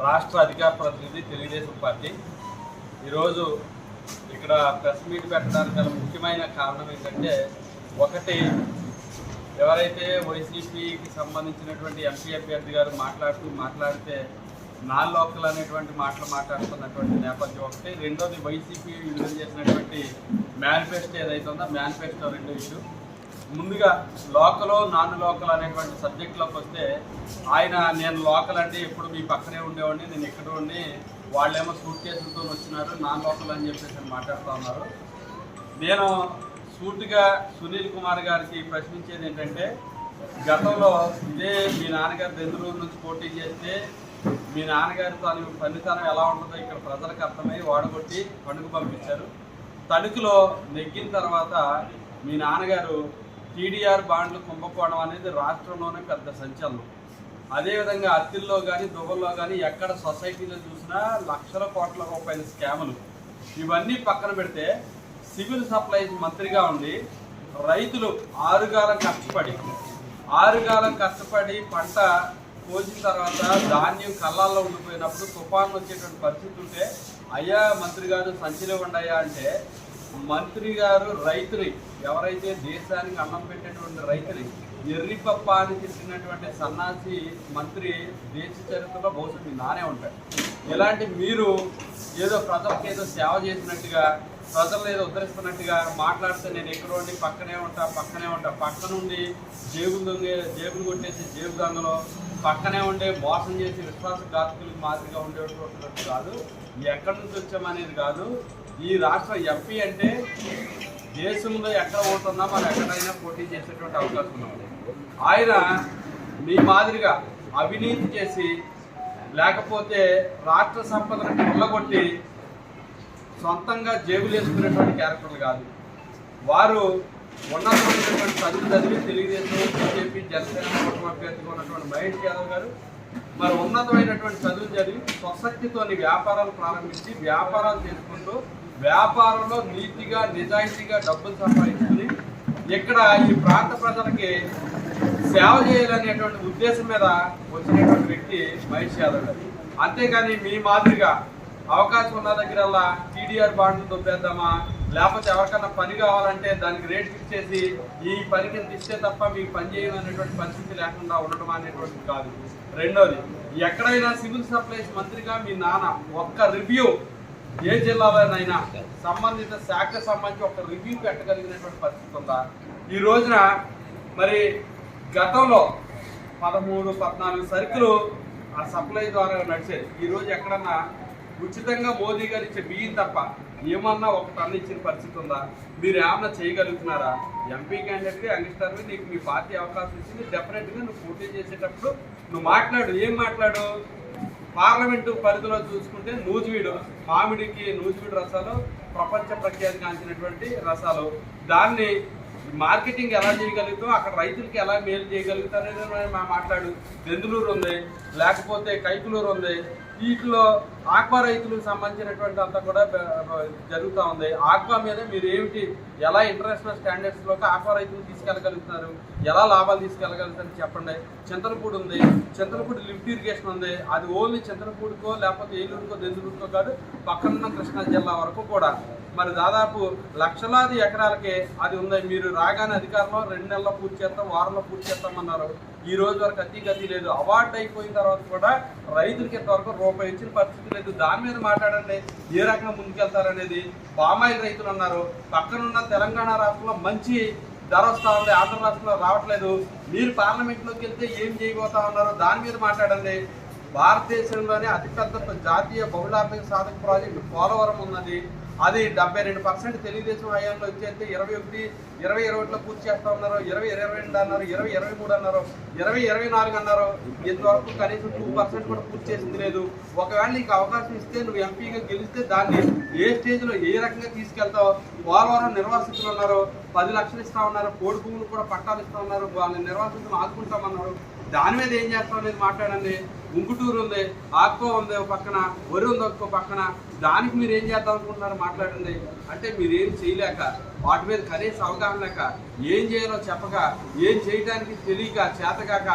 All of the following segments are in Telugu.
రాష్ట్ర అధికార ప్రతినిధి తెలుగుదేశం పార్టీ. ఈరోజు ఇక్కడ ప్రెస్ మీట్ పెట్టడానికి గల ముఖ్యమైన కారణం ఏంటంటే ఒకటి ఎవరైతే వైసీపీకి సంబంధించినటువంటి ఎంపీ అభ్యర్థి గారు మాట్లాడుతూ మాట్లాడితే నాన్ లోకల్ అనేటువంటి మాటలు మాట్లాడుతున్నటువంటి నేపథ్యం ఒకటి. రెండోది వైసీపీ విడుదల చేసినటువంటి మేనిఫెస్టో ఏదైతే ఉందో మేనిఫెస్టో రెండో ఇష్యూ. ముందుగా లోకల్ నాన్ లోకల్ అనేటువంటి సబ్జెక్ట్లోకి వస్తే ఆయన నేను లోకల్ అంటే ఎప్పుడు మీ పక్కనే ఉండేవాడిని నేను ఇక్కడ ఉండి వాళ్ళేమో సూట్ కేసులతో వచ్చినారు నాన్ లోకల్ అని చెప్పేసి మాట్లాడుతూ ఉన్నారు. నేను సూటిగా సునీల్ కుమార్ గారికి ప్రశ్నించేది ఏంటంటే గతంలో ఇదే మీ నాన్నగారు బెంగళూరు నుంచి పోటీ చేస్తే మీ నాన్నగారి తను పనితనం ఎలా ఉంటుందో ఇక్కడ ప్రజలకు అర్థమై వాడగొట్టి పండుగ పంపించారు. తణుకులో నెగ్గిన తర్వాత మీ నాన్నగారు టీడీఆర్ బాండ్లు కుంభకోణం అనేది రాష్ట్రంలోనే పెద్ద సంచలనం. అదేవిధంగా అత్తిల్లో కానీ దువ్వల్లో కానీ ఎక్కడ సొసైటీలో చూసినా లక్షల కోట్ల రూపాయల స్కాములు. ఇవన్నీ పక్కన పెడితే సివిల్ సప్లైస్ మంత్రిగా ఉండి రైతులు ఆరుగాలం కష్టపడి ఆరుగాలం కష్టపడి పంట కోసిన తర్వాత ధాన్యం కళ్ళాల్లో ఉండిపోయినప్పుడు తుఫాన్లు వచ్చేటువంటి పరిస్థితి ఉంటే అయ్యా మంత్రి గారు సంచిలో ఉండయా అంటే మంత్రి గారు రైతుని ఎవరైతే దేశానికి అన్నం పెట్టేటువంటి రైతుని ఎర్రిపప్ప అని తిట్టినటువంటి సన్నాసి మంత్రి దేశ చరిత్రలో బహుశా మీ నానే ఉంటాడు. ఇలాంటి మీరు ఏదో ప్రజలకు ఏదో సేవ చేసినట్టుగా ప్రజలు ఏదో ఉద్ధరిస్తున్నట్టుగా మాట్లాడితే నేను ఎక్కడ ఉండి పక్కనే ఉంటా పక్కనే ఉంటా. పక్క నుండి జేబులు దొంగ జేబులు కొట్టేసి జేబు దొంగలో పక్కనే ఉండే మోసం చేసి విశ్వాస ఘాతకులకు మాదిరిగా ఉండేటువంటి కాదు. ఎక్కడి నుంచి వచ్చామనేది కాదు. ఈ రాష్ట్ర ఎంపీ అంటే దేశంలో ఎక్కడ ఉంటుందా మనం ఎక్కడైనా పోటీ చేసేటువంటి అవకాశం ఉంది. ఆయన మీ మాదిరిగా అవినీతి చేసి లేకపోతే రాష్ట్ర సంపదను కొల్లగొట్టి సొంతంగా జేబులు వేసుకునేటువంటి క్యారెక్టర్లు కాదు. వారు ఉన్నతమైనటువంటి చదువు చదివి తెలుగుదేశం బీజేపీ జనసేన కుటుంబ అభ్యర్థిగా ఉన్నటువంటి మహేష్ యాదవ్ గారు మరి ఉన్నతమైనటువంటి చదువు చదివి స్వశక్తితోని వ్యాపారాలు ప్రారంభించి వ్యాపారాలు చేసుకుంటూ వ్యాపారంలో నీతిగా నిజాయితీగా డబ్బులు సంపాదించుకుని ఇక్కడ ఈ ప్రాంత ప్రజలకి సేవ చేయాలనేటువంటి ఉద్దేశం మీద వచ్చినటువంటి వ్యక్తి మహేష్ యాదవ్ గారు. మీ మాదిరిగా అవకాశం ఉన్న దగ్గరల్లా టీడీఆర్ బాండ్లు దొబ్బేద్దామా? లేకపోతే ఎవరికన్నా పని కావాలంటే దానికి రేట్ ఫిక్స్ చేసి ఈ పనికి ఇంత ఇస్తే తప్ప మీకు పని చేయడం అనేటువంటి పరిస్థితి లేకుండా ఉండడం అనేటువంటిది కాదు. రెండోది ఎక్కడైనా సివిల్ సప్లైస్ మంత్రిగా మీ నాన్న ఒక్క రివ్యూ ఏ జిల్లాలోనైనా సంబంధిత శాఖ సంబంధించి ఒక రివ్యూ పెట్టగలిగినటువంటి పరిస్థితి ఉందా? ఈ రోజున మరి గతంలో పదమూడు పద్నాలుగు సరుకులు ఆ సప్లై ద్వారా నడిచేది ఈరోజు ఎక్కడన్నా ఉచితంగా మోదీ గారు ఇచ్చే బియ్యం తప్ప ఏమన్నా ఒక టన్ను ఇచ్చిన పరిస్థితి ఉందా? మీరు ఏమన్నా చేయగలుగుతున్నారా? ఎంపీ క్యాండిడేట్గా యంగ్స్టర్వి నీకు మీ పార్టీ అవకాశం ఇచ్చింది. డెఫినెట్గా నువ్వు పోటీ చేసేటప్పుడు నువ్వు మాట్లాడు. ఏం మాట్లాడు? పార్లమెంటు పరిధిలో చూసుకుంటే నూజివీడు మామిడికి నూజివీడు రసాలు ప్రపంచ ప్రఖ్యాతి కాంచినటువంటి రసాలు. దాన్ని మార్కెటింగ్ ఎలా చేయగలుగుతాం అక్కడ రైతులకి ఎలా మేలు చేయగలుగుతారనేది మనం మాట్లాడు. బెందులూరు ఉంది లేకపోతే కైకులూరు ఉంది వీటిలో ఆక్వా రైతులకు సంబంధించినటువంటి అంతా కూడా జరుగుతూ ఉంది. ఆక్వా మీద మీరు ఏమిటి ఎలా ఇంటర్నేషనల్ స్టాండర్డ్స్లోకి ఆక్వా రైతులు తీసుకెళ్ళగలుగుతున్నారు? ఎలా లాభాలు తీసుకెళ్ళగలుగుతారని చెప్పండి. చింతలపూడి ఉంది. చింతలపూడి లిఫ్ట్ ఇరిగేషన్ ఉంది. అది ఓన్లీ చింతలపూడికో లేకపోతే ఏలూరుకో దెందులూరుకో కాదు పక్కనున్న కృష్ణా జిల్లా వరకు కూడా. మరి దాదాపు లక్షలాది ఎకరాలకే అది ఉంది. మీరు రాగానే అధికారంలో రెండు నెలల్లో పూర్తి చేస్తాం వారంలో పూర్తి చేస్తామన్నారు. ఈ రోజు వరకు అతి గతి లేదు. అవార్డు అయిపోయిన తర్వాత కూడా రైతులకి ఇంతవరకు రూపాయి ఇచ్చిన పరిస్థితి లేదు. దాని మీద మాట్లాడండి. ఏ రకంగా ముందుకెళ్తారనేది పామాయిల్ రైతులు అన్నారు. పక్కనున్న తెలంగాణ రాష్ట్రంలో మంచి ధర వస్తా ఉంది. ఆంధ్ర రాష్ట్రంలో రావట్లేదు. మీరు పార్లమెంట్లోకి వెళ్తే ఏం చేయబోతా ఉన్నారో దాని మీద మాట్లాడండి. భారతదేశంలోనే అతిపెద్ద జాతీయ బహుళార్థిక సాధక ప్రాజెక్టు పోలవరం ఉన్నది. అది డెబ్బై రెండు పర్సెంట్ తెలుగుదేశం హయాంలో వచ్చేస్తే ఇరవై ఒకటి ఇరవై ఇరవై ఒకటిలో పూర్తి చేస్తా ఉన్నారు ఇరవై ఇరవై రెండు అన్నారు ఇరవై ఇరవై మూడు అన్నారు ఇరవై ఇరవై నాలుగు అన్నారు. ఇంతవరకు కనీసం టూ పర్సెంట్ కూడా పూర్తి చేసింది లేదు. ఒకవేళ నీకు అవకాశం ఇస్తే నువ్వు ఎంపీగా గెలిస్తే దాన్ని ఏ స్టేజ్లో ఏ రకంగా తీసుకెళ్తావు? పోలవరం నిర్వాసితులు ఉన్నారు పది లక్షలు ఇస్తా ఉన్నారు కోడి భూములు కూడా పట్టాలు ఇస్తా ఉన్నారు వాళ్ళ నిర్వాసితులు ఆదుకుంటామన్నారు. దాని మీద ఏం చేస్తాం అనేది మాట్లాడండి. ఉంగుటూరు ఉంది ఆక్కో ఉంది ఒక పక్కన వరి ఉంది ఒక్కో పక్కన. దానికి మీరు ఏం చేద్దాం అనుకుంటున్నారు మాట్లాడండి. అంటే మీరేం చేయలేక వాటి మీద కనీస అవగాహన లేక ఏం చేయాలో చెప్పక ఏం చేయడానికి తెలియక చేతగాక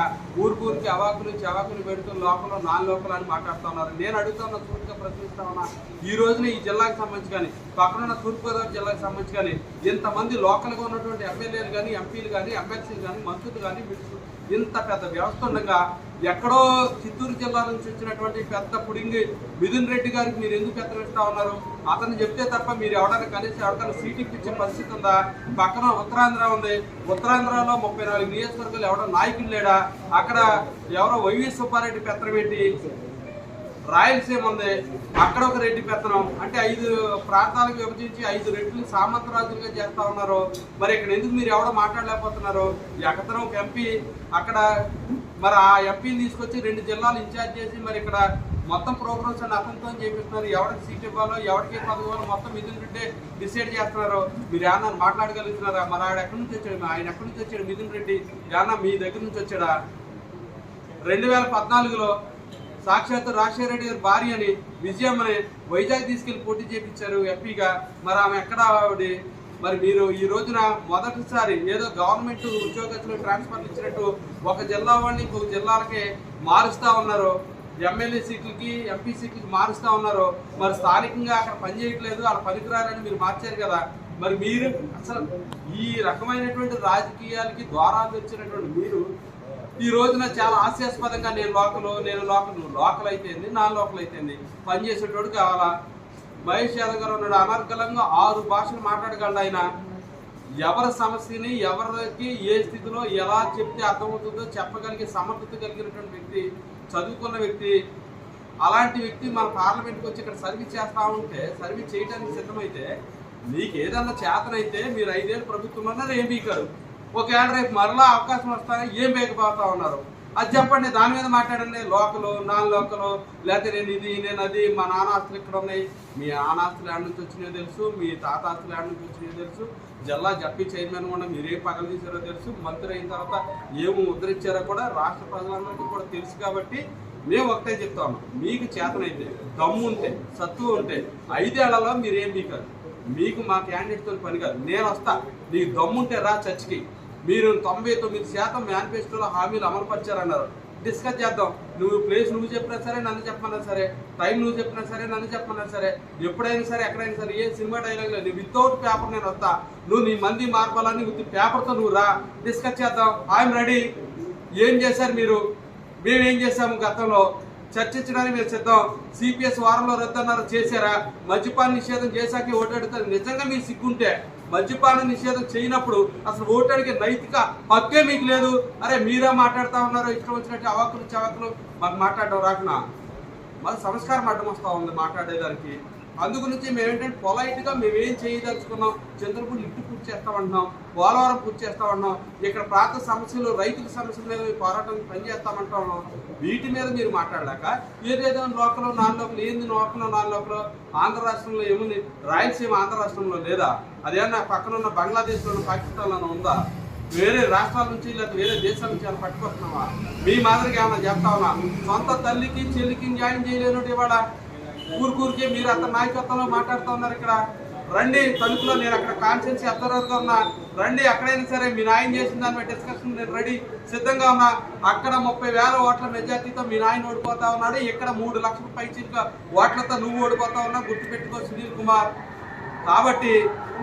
ఊరికూరికి అవాకులు చవాకులు పెడుతూ లోపల నాన్ లోపల అని మాట్లాడుతూ ఉన్నారు. నేను అడుగుతున్న తూర్పుగా ప్రశ్నిస్తా ఉన్నా. ఈ రోజున ఈ జిల్లాకు సంబంధించి కానీ పక్కనున్న తూర్పుగోదావరి జిల్లాకు సంబంధించి కానీ ఇంతమంది లోకల్గా ఉన్నటువంటి ఎమ్మెల్యేలు కానీ ఎంపీలు కానీ ఎమ్మెల్సీలు కానీ మంత్రులు కానీ మినిస్టర్లు ఇంత పెద్ద వ్యవస్థ ఉండగా ఎక్కడో చిత్తూరు జిల్లా నుంచి వచ్చినటువంటి పెద్ద పుడింగి మిథున్ రెడ్డి గారికి మీరు ఎందుకు ఎత్తరిస్తా ఉన్నారు? అతను చెప్తే తప్ప మీరు ఎవరైనా కనీసం ఎవరికైనా సీట్ ఇప్పించే పరిస్థితి ఉందా? పక్కన ఉత్తరాంధ్ర ఉంది. ఉత్తరాంధ్రలో ముప్పై నాలుగు నియోజకవర్గాలు ఎవడో నాయకులు లేడా? అక్కడ ఎవరో వైవి సుబ్బారెడ్డి పెత్తనం రాయలసీమ ఉంది అక్కడ ఒక రెడ్డి పెత్తనం. అంటే ఐదు ప్రాంతాలకు విభజించి ఐదు రెడ్లు సామంతరాజులుగా చేస్తా ఉన్నారు. మరి ఇక్కడ ఎందుకు మీరు ఎవడో మాట్లాడలేకపోతున్నారు? ఎక్కతనం ఒక ఎంపీ. అక్కడ మరి ఆ ఎంపీని తీసుకొచ్చి రెండు జిల్లాలు ఇన్ఛార్జ్ చేసి మరి ఇక్కడ మొత్తం ప్రోగ్రామ్స్ అన్ని అతనితో చేపిస్తున్నారు. ఎవరికి సీట్ ఇవ్వాలో ఎవరికి పదవాలో మొత్తం మిథున్ రెడ్డి డిసైడ్ చేస్తున్నారు. మీరు ఏమన్నా మాట్లాడగలుగుతున్నారా? మరి ఆయన ఎక్కడి నుంచి వచ్చాడు? ఆయన ఎక్కడి నుంచి వచ్చాడు? మిథున్ రెడ్డి. ఏమన్నా మీ దగ్గర నుంచి వచ్చాడా? రెండు వేల పద్నాలుగులో సాక్షాత్ రాజశేఖర రెడ్డి గారి భార్య అని విజయమ్మని వైజాగ్ తీసుకెళ్ళి పోటీ చేపించారు ఎంపీగా. మరి ఆమె ఎక్కడ ఆవిడ? మరి మీరు ఈ రోజున మొదటిసారి ఏదో గవర్నమెంట్ ఉద్యోగస్తులు ట్రాన్స్ఫర్లు ఇచ్చినట్టు ఒక జిల్లా వాడిని ఇంకొక జిల్లాలకే మారుస్తా ఉన్నారు. ఎమ్మెల్యే సీట్లకి ఎంపీ సీట్లకి మారుస్తా ఉన్నారు. మరి స్థానికంగా అక్కడ పనిచేయట్లేదు అక్కడ పనికిరారని మీరు మార్చారు కదా. మరి మీరు అసలు ఈ రకమైనటువంటి రాజకీయాలకి ద్వారాలు వచ్చినటువంటి మీరు ఈ రోజున చాలా హాస్యాస్పదంగా నేను లోకల్ నేను లోకల్ లోకల్ అయితేంది నా లోకల్ అయితేంది పనిచేసేటోడు కావాలా? మహేష్ యాదవ్ గారు ఉన్నాడు అనర్గలంగా ఆరు భాషలు మాట్లాడగలడు ఆయన. ఎవరి సమస్యని ఎవరికి ఏ స్థితిలో ఎలా చెప్తే అర్థమవుతుందో చెప్పగలిగే సమర్థత కలిగినటువంటి వ్యక్తి చదువుకున్న వ్యక్తి అలాంటి వ్యక్తి మన పార్లమెంట్కి వచ్చి ఇక్కడ సర్వీస్ చేస్తా ఉంటే సర్వీస్ చేయడానికి సిద్ధమైతే మీకు ఏదన్నా చేతనైతే మీరు ఐదేళ్ళు ప్రభుత్వం అన్నారు ఏం కాదు ఒకవేళ రేపు మరలా అవకాశం వస్తానని ఏం బేకపోతా ఉన్నారు? అది చెప్పండి దాని మీద మాట్లాడండి. లోకలు నాన్ లోకలు లేకపోతే నేను ఇది నేను అది మా నాన్న ఆస్తులు ఇక్కడ ఉన్నాయి? మీ ఆనాస్తులు ఎక్కడి నుంచి వచ్చినాయో తెలుసు మీ తాత ఆస్తులు ఎక్కడి నుంచి వచ్చినాయో తెలుసు. జిల్లా జడ్పీ చైర్మన్ కూడా మీరు పగలు తీసారో తెలుసు. మంత్రి అయిన తర్వాత ఏమి ముద్రించారో కూడా రాష్ట్ర ప్రజలందరికీ కూడా తెలుసు కాబట్టి మేము ఒకటే చెప్తాము మీకు చేతనైతే దమ్ము ఉంటే సత్తు ఉంటే ఐదేళ్ళలో మీరేం ఏం మీకు మా క్యాండిడేట్తో పని కాదు. నేను వస్తా. నీకు దమ్ముంటే రా చర్చికి. మీరు తొంభై తొమ్మిది శాతం మేనిఫెస్టోలో హామీలు అమలుపరిచారన్నారు. డిస్కస్ చేద్దాం. నువ్వు ప్లేస్ నువ్వు చెప్పినా సరే నన్ను చెప్పమన్నా సరే. టైం నువ్వు చెప్పినా సరే నన్ను చెప్పమన్నా సరే. ఎప్పుడైనా సరే ఎక్కడైనా సరే ఏ సినిమా డైలాగ్ లేదు. వితౌట్ పేపర్ నేను వస్తా. నువ్వు నీ మంది మార్పాలని విత్ పేపర్తో నువ్వు రా. డిస్కస్ చేద్దాం. ఐఎమ్ రెడీ ఏం చేశారు మీరు? మేమేం చేశాము గతంలో? చర్చించడానికి మీరు సిద్ధం. సిపిఎస్ వారంలో రద్దన్నారు. చేశారా? మద్యపాన నిషేధం చేశాకే ఓటాడుతారు నిజంగా మీరు సిగ్గుంటే మద్యపాన నిషేధం చేయనప్పుడు అసలు ఓటానికి నైతిక హక్కే మీకు లేదు. అరే మీరే మాట్లాడుతూ ఉన్నారు ఇష్టం వచ్చినట్టు అవాకులు చవాకులు మాకు మాట్లాడడం రాకునా? మరి సంస్కారం అడ్డం వస్తూ ఉంది మాట్లాడేదానికి. అందు గురించి మేము ఏంటంటే పొలైట్గా మేము ఏం చేయదలుచుకున్నాం? చంద్రపూడి లిఫ్ట్ పూర్తి చేస్తామంటున్నాం పోలవరం పూర్తి చేస్తామంటున్నాం ఇక్కడ ప్రాంత సమస్యలు రైతుల సమస్యల మీద మేము పోరాటం పనిచేస్తామంటా ఉన్నాం వీటి మీద మీరు మాట్లాడాక ఏదేదో లోకల్ నాన్ లోకల్ ఏంది లోకల్ నాన్ లోకల్ ఆంధ్ర రాష్ట్రంలో ఏముంది? రాయలసీమ ఆంధ్ర రాష్ట్రంలో లేదా? అదేమన్నా పక్కన ఉన్న బంగ్లాదేశ్లోనూ పాకిస్తాన్లోనూ ఉందా? వేరే రాష్ట్రాల నుంచి లేదా వేరే దేశాల నుంచి ఏమైనా పట్టుకొస్తున్నావా? మీ మాదిరిగా ఏమైనా చెప్తావా సొంత తల్లికి చెల్లికి న్యాయం చేయలేనట్టు ఇవాళ ఊరికూరికే మీరు అంత నాయకత్వంలో మాట్లాడుతూ ఉన్నారు ఇక్కడ. రండి తణుకులో నేను అక్కడ కాన్షియన్స్ అబ్జర్వర్గా ఉన్నా. రండి ఎక్కడైనా సరే మీ నాయన చేసిన దాని మీద డిస్కషన్ నేను రెడీ సిద్ధంగా ఉన్నా. అక్కడ ముప్పై వేల ఓట్ల మెజార్టీతో మీ నాయన ఓడిపోతా ఉన్నాడు. ఇక్కడ మూడు లక్షల పైచీలుగా ఓట్లతో నువ్వు ఓడిపోతా ఉన్నా గుర్తుపెట్టుకో సునీల్ కుమార్. కాబట్టి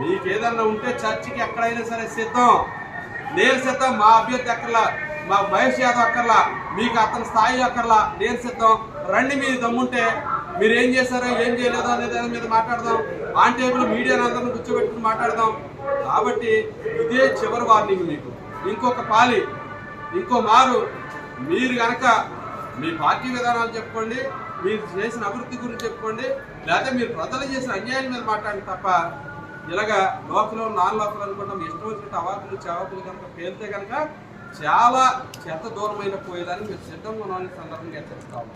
మీకు ఏదన్నా ఉంటే చర్చికి ఎక్కడైనా సరే సిద్ధం. నేను సిద్ధం మా అభ్యర్థి అక్కర్లా మా మహేష్ యాదవ్ అక్కర్లా మీకు అతని స్థాయి అక్కర్లా నేను సిద్ధం. రండి మీ దమ్ముంటే మీరు ఏం చేశారో ఏం చేయలేదో అనే దాని మీద మాట్లాడదాం. ఆన్ టేబుల్ మీడియాను అందరిని కూర్చోబెట్టుకుని మాట్లాడదాం. కాబట్టి ఇదే చివరి వార్నింగ్ మీకు. ఇంకొక పాలి ఇంకో మారు. మీరు కనుక మీ పార్టీ విధానాలు చెప్పుకోండి మీరు చేసిన అభివృద్ధి గురించి చెప్పుకోండి లేదా మీరు ప్రజలు చేసిన అన్యాయం మీద మాట్లాడండి తప్ప ఇలాగా లోకలు నాన్ లోకలు అనుకుంటాం. ఇష్టం వచ్చినట్టు అవాకులు చవాకులు కనుక పేలితే కనుక చాలా చెత్త దూరమైన పోయేదాన్ని మీరు సిద్ధంగా ఉన్నామని సందర్భంగా చెప్తాము